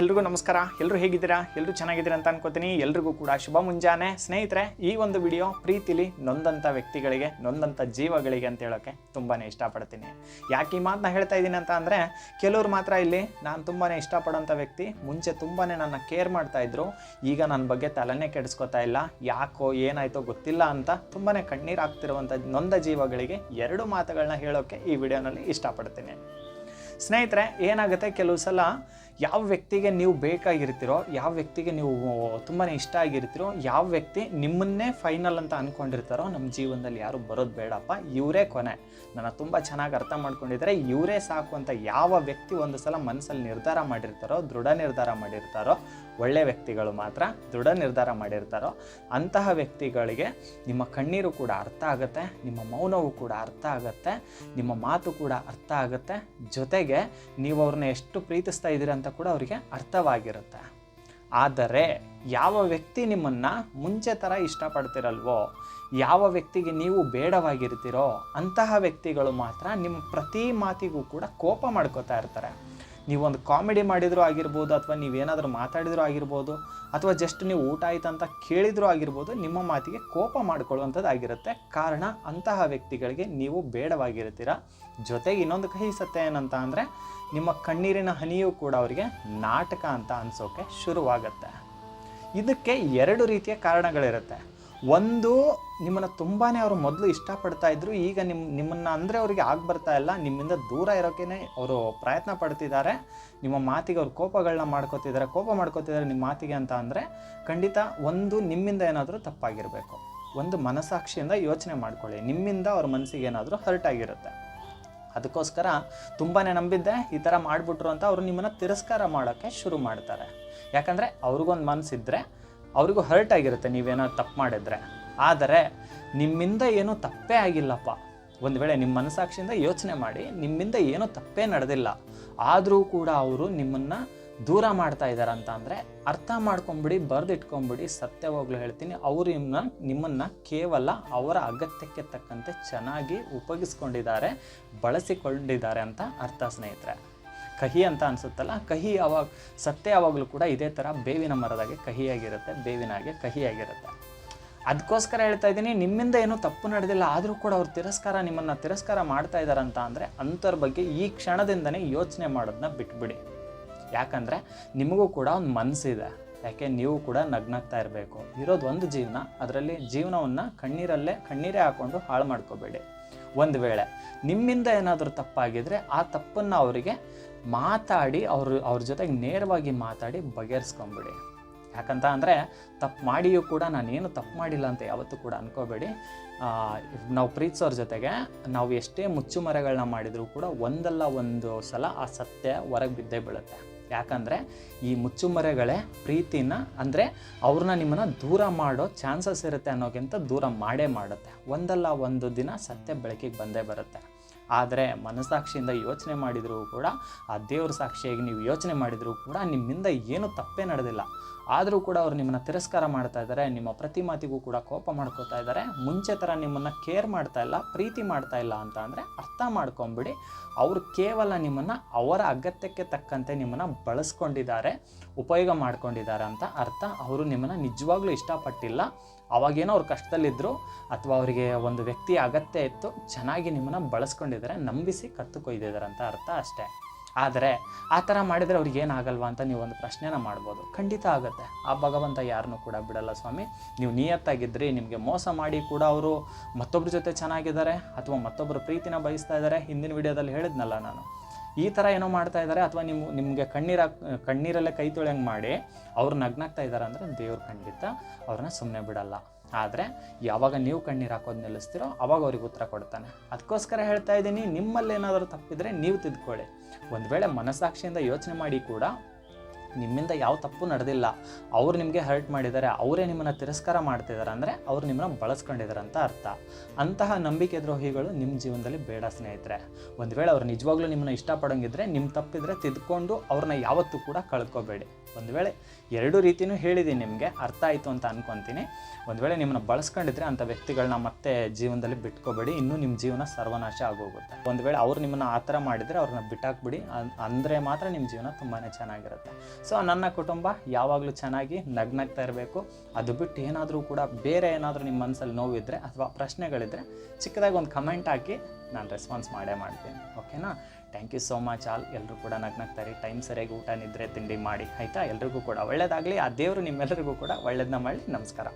ಎಲ್ರಿಗೂ ನಮಸ್ಕಾರ. ಎಲ್ಲರೂ ಹೇಗಿದ್ದೀರಾ? ಎಲ್ಲರೂ ಚೆನ್ನಾಗಿದ್ದೀರಾ ಅಂತ ಅನ್ಕೋತೀನಿ. ಎಲ್ರಿಗೂ ಕೂಡ ಶುಭ ಮುಂಜಾನೆ. ಸ್ನೇಹಿತರೆ, ಈ ಒಂದು ವಿಡಿಯೋ ಪ್ರೀತಿಲಿ ನೊಂದಂಥ ವ್ಯಕ್ತಿಗಳಿಗೆ, ನೊಂದಂಥ ಜೀವಗಳಿಗೆ ಅಂತ ಹೇಳೋಕ್ಕೆ ತುಂಬಾ ಇಷ್ಟಪಡ್ತೀನಿ. ಯಾಕೆ ಈ ಮಾತನ್ನ ಹೇಳ್ತಾ ಇದ್ದೀನಿ ಅಂತ ಅಂದರೆ, ಕೆಲವ್ರು ಮಾತ್ರ ಇಲ್ಲಿ ನಾನು ತುಂಬಾ ಇಷ್ಟಪಡೋಂಥ ವ್ಯಕ್ತಿ, ಮುಂಚೆ ತುಂಬಾ ನನ್ನ ಕೇರ್ ಮಾಡ್ತಾ ಇದ್ರು. ಈಗ ನನ್ನ ಬಗ್ಗೆ ತಲೆನೇ ಕೆಡಿಸ್ಕೊತಾ ಇಲ್ಲ. ಯಾಕೋ, ಏನಾಯ್ತೋ ಗೊತ್ತಿಲ್ಲ ಅಂತ ತುಂಬಾ ಕಣ್ಣೀರು ಆಗ್ತಿರುವಂಥ ನೊಂದ ಜೀವಗಳಿಗೆ ಎರಡು ಮಾತುಗಳನ್ನ ಹೇಳೋಕ್ಕೆ ಈ ವಿಡಿಯೋನಲ್ಲಿ ಇಷ್ಟಪಡ್ತೀನಿ. ಸ್ನೇಹಿತರೆ, ಏನಾಗುತ್ತೆ? ಕೆಲವು ಸಲ ಯಾವ ವ್ಯಕ್ತಿಗೆ ನೀವು ಬೇಕಾಗಿರ್ತೀರೋ, ಯಾವ ವ್ಯಕ್ತಿಗೆ ನೀವು ತುಂಬಾ ಇಷ್ಟ ಆಗಿರ್ತೀರೋ, ಯಾವ ವ್ಯಕ್ತಿ ನಿಮ್ಮನ್ನೇ ಫೈನಲ್ ಅಂತ ಅಂದ್ಕೊಂಡಿರ್ತಾರೋ ನಮ್ಮ ಜೀವನದಲ್ಲಿ ಯಾರು ಬರೋದು ಬೇಡಪ್ಪ, ಇವರೇ ಕೊನೆ. ನನ್ನ ತುಂಬ ಚೆನ್ನಾಗಿ ಅರ್ಥ ಮಾಡ್ಕೊಂಡಿದ್ರೆ ಇವರೇ ಸಾಕು ಅಂತ ಯಾವ ವ್ಯಕ್ತಿ ಒಂದು ಸಲ ಮನಸ್ಸಲ್ಲಿ ನಿರ್ಧಾರ ಮಾಡಿರ್ತಾರೋ, ದೃಢ ನಿರ್ಧಾರ ಮಾಡಿರ್ತಾರೋ, ಒಳ್ಳೆ ವ್ಯಕ್ತಿಗಳು ಮಾತ್ರ ದೃಢ ನಿರ್ಧಾರ ಮಾಡಿರ್ತಾರೋ, ಅಂತಹ ವ್ಯಕ್ತಿಗಳಿಗೆ ನಿಮ್ಮ ಕಣ್ಣೀರು ಕೂಡ ಅರ್ಥ ಆಗುತ್ತೆ, ನಿಮ್ಮ ಮೌನವು ಕೂಡ ಅರ್ಥ ಆಗುತ್ತೆ, ನಿಮ್ಮ ಮಾತು ಕೂಡ ಅರ್ಥ ಆಗುತ್ತೆ. ಜೊತೆಗೆ ನೀವು ಅವ್ರನ್ನ ಎಷ್ಟು ಪ್ರೀತಿಸ್ತಾ ಇದ್ದೀರಿ ಅಂತ ಕೂಡ ಅವರಿಗೆ ಅರ್ಥವಾಗಿರುತ್ತೆ. ಆದರೆ ಯಾವ ವ್ಯಕ್ತಿ ನಿಮ್ಮನ್ನು ಮುಂಚೆ ಥರ ಇಷ್ಟಪಡ್ತಿರಲ್ವೋ, ಯಾವ ವ್ಯಕ್ತಿಗೆ ನೀವು ಬೇಡವಾಗಿರ್ತೀರೋ ಅಂತಹ ವ್ಯಕ್ತಿಗಳು ಮಾತ್ರ ನಿಮ್ಮ ಪ್ರತಿ ಮಾತಿಗೂ ಕೂಡ ಕೋಪ ಮಾಡ್ಕೋತಾ ಇರ್ತಾರೆ. ನೀವೊಂದು ಕಾಮಿಡಿ ಮಾಡಿದರೂ ಆಗಿರ್ಬೋದು ಅಥವಾ ನೀವೇನಾದರೂ ಮಾತಾಡಿದರೂ ಆಗಿರ್ಬೋದು ಅಥವಾ ಜಸ್ಟ್ ನೀವು ಊಟ ಆಯ್ತು ಅಂತ ಕೇಳಿದರೂ ಆಗಿರ್ಬೋದು, ನಿಮ್ಮ ಮಾತಿಗೆ ಕೋಪ ಮಾಡ್ಕೊಳ್ಳುವಂಥದ್ದು ಆಗಿರುತ್ತೆ. ಕಾರಣ, ಅಂತಹ ವ್ಯಕ್ತಿಗಳಿಗೆ ನೀವು ಬೇಡವಾಗಿರ್ತೀರ ಜೊತೆಗೆ ಇನ್ನೊಂದು ಕಹಿ ಸತ್ಯ ಏನಂತ ಅಂದರೆ, ನಿಮ್ಮ ಕಣ್ಣೀರಿನ ಹನಿಯೂ ಕೂಡ ಅವರಿಗೆ ನಾಟಕ ಅಂತ ಅನಿಸೋಕೆ ಶುರುವಾಗತ್ತೆ. ಇದಕ್ಕೆ ಎರಡು ರೀತಿಯ ಕಾರಣಗಳಿರುತ್ತೆ. ಒಂದು, ನಿಮ್ಮನ್ನು ತುಂಬಾ ಅವರು ಮೊದಲು ಇಷ್ಟಪಡ್ತಾ ಇದ್ರು. ಈಗ ನಿಮ್ಮ ನಿಮ್ಮನ್ನು ಅಂದರೆ ಅವರಿಗೆ ಆಗಿ ಬರ್ತಾ ಇಲ್ಲ. ನಿಮ್ಮಿಂದ ದೂರ ಇರೋಕ್ಕೇ ಅವರು ಪ್ರಯತ್ನ ಪಡ್ತಿದ್ದಾರೆ. ನಿಮ್ಮ ಮಾತಿಗೆ ಅವ್ರು ಕೋಪಗಳನ್ನ ಮಾಡ್ಕೋತಿದ್ದಾರೆ. ಕೋಪ ಮಾಡ್ಕೋತಿದ್ದಾರೆ ನಿಮ್ಮ ಮಾತಿಗೆ ಅಂತ ಅಂದರೆ ಖಂಡಿತ ಒಂದು ನಿಮ್ಮಿಂದ ಏನಾದರೂ ತಪ್ಪಾಗಿರಬೇಕು. ಒಂದು ಮನಸಾಕ್ಷಿಯಿಂದ ಯೋಚನೆ ಮಾಡ್ಕೊಳ್ಳಿ. ನಿಮ್ಮಿಂದ ಅವ್ರ ಮನಸ್ಸಿಗೆ ಏನಾದರೂ ಹರ್ಟ್ ಆಗಿರುತ್ತೆ. ಅದಕ್ಕೋಸ್ಕರ ತುಂಬಾ ನಂಬಿದ್ದೆ ಈ ಥರ ಮಾಡಿಬಿಟ್ರು ಅಂತ ಅವರು ನಿಮ್ಮನ್ನು ತಿರಸ್ಕಾರ ಮಾಡೋಕ್ಕೆ ಶುರು ಮಾಡ್ತಾರೆ. ಯಾಕಂದರೆ ಅವ್ರಿಗೊಂದು ಮನಸ್ಸಿದ್ರೆ ಅವ್ರಿಗೂ ಹರ್ಟ್ ಆಗಿರುತ್ತೆ ನೀವೇನೋ ತಪ್ಪು ಮಾಡಿದ್ರೆ. ಆದರೆ ನಿಮ್ಮಿಂದ ಏನೂ ತಪ್ಪೇ ಆಗಿಲ್ಲಪ್ಪ. ಒಂದು ವೇಳೆ ನಿಮ್ಮ ಮನಸ್ಸಾಕ್ಷಿಯಿಂದ ಯೋಚನೆ ಮಾಡಿ, ನಿಮ್ಮಿಂದ ಏನೂ ತಪ್ಪೇ ನಡೆದಿಲ್ಲ. ಆದರೂ ಕೂಡ ಅವರು ನಿಮ್ಮನ್ನು ದೂರ ಮಾಡ್ತಾ ಇದ್ದಾರೆ ಅಂತ ಅಂದರೆ ಅರ್ಥ ಮಾಡ್ಕೊಂಬಿಡಿ, ಬರೆದಿಟ್ಕೊಂಬಿಡಿ ಸತ್ಯವಾಗ್ಲೂ ಹೇಳ್ತೀನಿ. ಅವರು ನಿಮ್ಮನ್ನ ನಿಮ್ಮನ್ನು ಕೇವಲ ಅವರ ಅಗತ್ಯಕ್ಕೆ ತಕ್ಕಂತೆ ಚೆನ್ನಾಗಿ ಉಪಯೋಗಿಸ್ಕೊಂಡಿದ್ದಾರೆ, ಬಳಸಿಕೊಂಡಿದ್ದಾರೆ ಅಂತ ಅರ್ಥ ಸ್ನೇಹಿತರೆ. ಕಹಿ ಅಂತ ಅನಿಸುತ್ತಲ್ಲ, ಕಹಿ ಯಾವಾಗ ಸತ್ಯ ಯಾವಾಗಲೂ ಕೂಡ ಇದೇ ಥರ ಬೇವಿನ ಮರದಾಗೆ ಕಹಿಯಾಗಿರುತ್ತೆ, ಬೇವಿನ ಹಾಗೆ ಕಹಿಯಾಗಿರುತ್ತೆ. ಅದಕ್ಕೋಸ್ಕರ ಹೇಳ್ತಾ ಇದ್ದೀನಿ, ನಿಮ್ಮಿಂದ ಏನೂ ತಪ್ಪು ನಡೆದಿಲ್ಲ, ಆದರೂ ಕೂಡ ಅವ್ರು ತಿರಸ್ಕಾರ, ನಿಮ್ಮನ್ನು ತಿರಸ್ಕಾರ ಮಾಡ್ತಾ ಇದ್ದಾರಂತ ಅಂದರೆ ಅಂಥವ್ರ ಬಗ್ಗೆ ಈ ಕ್ಷಣದಿಂದನೇ ಯೋಚನೆ ಮಾಡೋದನ್ನ ಬಿಟ್ಬಿಡಿ. ಯಾಕಂದರೆ ನಿಮಗೂ ಕೂಡ ಒಂದು ಮನಸ್ಸಿದೆ ಯಾಕೆ, ನೀವು ಕೂಡ ನಗ್ನಗ್ತಾ ಇರಬೇಕು. ಇರೋದು ಒಂದು ಜೀವನ, ಅದರಲ್ಲಿ ಜೀವನವನ್ನು ಕಣ್ಣೀರಲ್ಲೇ, ಕಣ್ಣೀರೇ ಹಾಕ್ಕೊಂಡು ಹಾಳು ಮಾಡ್ಕೋಬೇಡಿ. ಒಂದು ವೇಳೆ ನಿಮ್ಮಿಂದ ಏನಾದರೂ ತಪ್ಪಾಗಿದ್ದರೆ ಆ ತಪ್ಪನ್ನು ಅವರಿಗೆ ಮಾತಾಡಿ ಅವರು, ಅವ್ರ ಜೊತೆಗೆ ನೇರವಾಗಿ ಮಾತಾಡಿ ಬಗೆಹರಿಸ್ಕೊಂಬಿಡಿ. ಯಾಕಂತ ಅಂದರೆ ತಪ್ಪು ಮಾಡಿಯೂ ಕೂಡ ನಾನೇನು ತಪ್ಪು ಮಾಡಿಲ್ಲ ಅಂತ ಯಾವತ್ತೂ ಕೂಡ ಅನ್ಕೋಬೇಡಿ. ನಾವು ಪ್ರೀತಿಸೋರ ಜೊತೆಗೆ ನಾವು ಎಷ್ಟೇ ಮುಚ್ಚುಮರೆಗಳನ್ನ ಮಾಡಿದರೂ ಕೂಡ ಒಂದಲ್ಲ ಒಂದು ಸಲ ಆ ಸತ್ಯ ಹೊರಗೆ ಬಿದ್ದೇ ಬೀಳುತ್ತೆ. ಯಾಕಂದರೆ ಈ ಮುಚ್ಚುಮರೆಗಳೇ ಪ್ರೀತಿನ, ಅಂದರೆ ಅವ್ರನ್ನ ನಿಮ್ಮನ್ನು ದೂರ ಮಾಡೋ ಚಾನ್ಸಸ್ ಇರುತ್ತೆ ಅನ್ನೋಕ್ಕಿಂತ ದೂರ ಮಾಡೇ ಮಾಡುತ್ತೆ. ಒಂದಲ್ಲ ಒಂದು ದಿನ ಸತ್ಯ ಬೆಳಕಿಗೆ ಬಂದೇ ಬರುತ್ತೆ. ಆದರೆ ಮನಸ್ಸಾಕ್ಷಿಯಿಂದ ಯೋಚನೆ ಮಾಡಿದರೂ ಕೂಡ, ಆ ದೇವ್ರ ಸಾಕ್ಷಿಯಾಗಿ ನೀವು ಯೋಚನೆ ಮಾಡಿದರೂ ಕೂಡ ನಿಮ್ಮಿಂದ ಏನೂ ತಪ್ಪೇ ನಡೆದಿಲ್ಲ. ಆದರೂ ಕೂಡ ಅವರು ನಿಮ್ಮನ್ನು ತಿರಸ್ಕಾರ ಮಾಡ್ತಾ ಇದ್ದಾರೆ, ನಿಮ್ಮ ಪ್ರತಿ ಮಾತಿಗೂ ಕೂಡ ಕೋಪ ಮಾಡ್ಕೋತಾ ಇದ್ದಾರೆ. ಮುಂಚೆ ಥರ ನಿಮ್ಮನ್ನು ಕೇರ್ ಮಾಡ್ತಾ ಇಲ್ಲ, ಪ್ರೀತಿ ಮಾಡ್ತಾ ಇಲ್ಲ ಅಂತ ಅಂದರೆ ಅರ್ಥ ಮಾಡ್ಕೊಂಬಿಡಿ. ಅವರು ಕೇವಲ ನಿಮ್ಮನ್ನು ಅವರ ಅಗತ್ಯಕ್ಕೆ ತಕ್ಕಂತೆ ನಿಮ್ಮನ್ನು ಬಳಸ್ಕೊಂಡಿದ್ದಾರೆ, ಉಪಯೋಗ ಮಾಡ್ಕೊಂಡಿದ್ದಾರೆ ಅಂತ ಅರ್ಥ. ಅವರು ನಿಮ್ಮನ್ನು ನಿಜವಾಗ್ಲೂ ಇಷ್ಟಪಟ್ಟಿಲ್ಲ. ಅವಾಗೇನೋ ಅವ್ರು ಕಷ್ಟದಲ್ಲಿದ್ದರು ಅಥವಾ ಅವರಿಗೆ ಒಂದು ವ್ಯಕ್ತಿ ಅಗತ್ಯ ಇತ್ತು, ಚೆನ್ನಾಗಿ ನಿಮ್ಮನ್ನು ಬಳಸ್ಕೊಂಡಿದ್ದಾರೆ, ನಂಬಿಸಿ ಕತ್ತು ಕೊಯ್ದಿದ್ದಾರೆ ಅಂತ ಅರ್ಥ ಅಷ್ಟೇ. ಆದರೆ ಆ ಥರ ಮಾಡಿದರೆ ಅವ್ರಿಗೆ ಏನಾಗಲ್ವಾ ಅಂತ ನೀವು ಒಂದು ಪ್ರಶ್ನೆನ ಮಾಡ್ಬೋದು. ಖಂಡಿತ ಆಗುತ್ತೆ. ಆ ಭಗವಂತ ಯಾರನ್ನೂ ಕೂಡ ಬಿಡಲ್ಲ ಸ್ವಾಮಿ. ನೀವು ನಿಯತ್ತಾಗಿದ್ದರೆ ನಿಮಗೆ ಮೋಸ ಮಾಡಿ ಕೂಡ ಅವರು ಮತ್ತೊಬ್ಬರ ಜೊತೆ ಚೆನ್ನಾಗಿದ್ದಾರೆ ಅಥವಾ ಮತ್ತೊಬ್ಬರ ಪ್ರೀತಿನ ಬಯಸ್ತಾ ಇದ್ದಾರೆ. ಹಿಂದಿನ ವಿಡಿಯೋದಲ್ಲಿ ಹೇಳಿದ್ನಲ್ಲ ನಾನು. ಈ ಥರ ಏನೋ ಮಾಡ್ತಾ ಇದ್ದಾರೆ ಅಥವಾ ನಿಮ್ಮ ನಿಮಗೆ ಕಣ್ಣೀರ, ಕಣ್ಣೀರಲ್ಲೇ ಕೈ ತೊಳೆಯಂಗೆ ಮಾಡಿ ಅವ್ರು ನಗ್ನಾಗ್ತಾ ಇದ್ದಾರೆ ಅಂದರೆ ದೇವ್ರು ಖಂಡಿತ ಅವ್ರನ್ನ ಸುಮ್ಮನೆ ಬಿಡಲ್ಲ. ಆದರೆ ಯಾವಾಗ ನೀವು ಕಣ್ಣೀರು ಹಾಕೋದು ನಿಲ್ಲಿಸ್ತೀರೋ ಅವಾಗ ಅವ್ರಿಗೆ ಉತ್ತರ ಕೊಡ್ತಾನೆ. ಅದಕ್ಕೋಸ್ಕರ ಹೇಳ್ತಾ ಇದ್ದೀನಿ ನಿಮ್ಮಲ್ಲಿ ಏನಾದರೂ ತಪ್ಪಿದ್ರೆ ನೀವು ತಿದ್ಕೊಳ್ಳಿ. ಒಂದು ವೇಳೆ ಮನಸ್ಸಾಕ್ಷಿಯಿಂದ ಯೋಚನೆ ಮಾಡಿ ಕೂಡ ನಿಮ್ಮಿಂದ ಯಾವ ತಪ್ಪು ನಡೆದಿಲ್ಲ. ಅವ್ರು ನಿಮಗೆ ಹರ್ಟ್ ಮಾಡಿದ್ದಾರೆ, ಅವರೇ ನಿಮ್ಮನ್ನು ತಿರಸ್ಕಾರ ಮಾಡ್ತಿದ್ದಾರೆ ಅಂದರೆ ಅವ್ರು ನಿಮ್ಮನ್ನು ಬಳಸ್ಕೊಂಡಿದ್ದಾರೆ ಅಂತ ಅರ್ಥ. ಅಂತಹ ನಂಬಿಕೆ ದ್ರೋಹಿಗಳು ನಿಮ್ಮ ಜೀವನದಲ್ಲಿ ಬೇಡ ಸ್ನೇಹಿತರೆ. ಒಂದು ವೇಳೆ ಅವ್ರು ನಿಜವಾಗ್ಲೂ ನಿಮ್ಮನ್ನು ಇಷ್ಟಪಡೋಂಗಿದ್ರೆ ನಿಮ್ಮ ತಪ್ಪಿದ್ರೆ ತಿದ್ಕೊಂಡು ಅವ್ರನ್ನ ಯಾವತ್ತೂ ಕೂಡ ಕಳ್ಕೊಬೇಡಿ. ಒಂದು ವೇಳೆ ಎರಡು ರೀತಿಯೂ ಹೇಳಿದ್ದೀನಿ ನಿಮಗೆ, ಅರ್ಥ ಆಯಿತು ಅಂತ ಅನ್ಕೊತೀನಿ. ಒಂದು ವೇಳೆ ನಿಮ್ಮನ್ನು ಬಳಸ್ಕೊಂಡಿದ್ರೆ ಅಂಥ ವ್ಯಕ್ತಿಗಳನ್ನ ಮತ್ತೆ ಜೀವನದಲ್ಲಿ ಬಿಟ್ಕೋಬೇಡಿ, ಇನ್ನೂ ನಿಮ್ಮ ಜೀವನ ಸರ್ವನಾಶ ಆಗೋಗುತ್ತೆ. ಒಂದು ವೇಳೆ ಅವ್ರು ನಿಮ್ಮನ್ನು ಆ ಥರ ಮಾಡಿದರೆ ಅವ್ರನ್ನ ಬಿಟ್ಟಾಕ್ಬಿಡಿ ಅಂದರೆ ಮಾತ್ರ ನಿಮ್ಮ ಜೀವನ ತುಂಬಾ ಚೆನ್ನಾಗಿರುತ್ತೆ. ಸೊ ನನ್ನ ಕುಟುಂಬ ಯಾವಾಗಲೂ ಚೆನ್ನಾಗಿ ನಗ್ನಗ್ತಾ ಇರಬೇಕು. ಅದು ಬಿಟ್ಟು ಏನಾದರೂ ಕೂಡ ಬೇರೆ ಏನಾದರೂ ನಿಮ್ಮ ಮನಸ್ಸಲ್ಲಿ ನೋವಿದ್ರೆ ಅಥವಾ ಪ್ರಶ್ನೆಗಳಿದ್ದರೆ ಚಿಕ್ಕದಾಗಿ ಒಂದು ಕಮೆಂಟ್ ಹಾಕಿ ನಾನು ರೆಸ್ಪಾನ್ಸ್ ಮಾಡೇ ಮಾಡ್ತೀನಿ. ಓಕೆನಾ thank you so much all ಎಲ್ಲರೂ ಕೂಡ ನಗ್ನಗ್ತಾರೆ ಟೈಮ್ ಸರಿಯಾಗಿ ಊಟ, ನಿದ್ರೆ, ತಿಂಡಿ ಮಾಡಿ. ಆಯಿತಾ? ಎಲ್ರಿಗೂ ಕೂಡ ಒಳ್ಳೇದಾಗಲಿ. ಆ ದೇವರು ನಿಮ್ಮೆಲ್ಲರಿಗೂ ಕೂಡ ಒಳ್ಳೇದನ್ನ ಮಾಡಿ ನಮಸ್ಕಾರ.